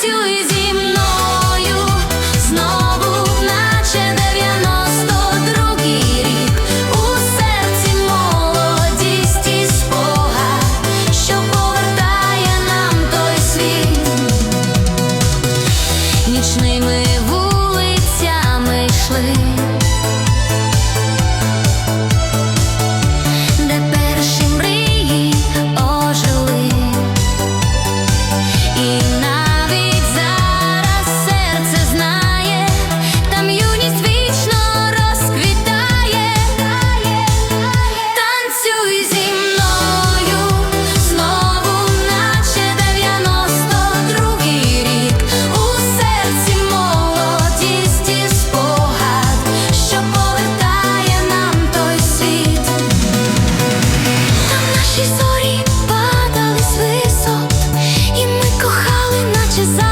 Танцюй зі мною. Знову, наче дев'яносто другий у серці молодість і що повертає нам той світ. Нічними. just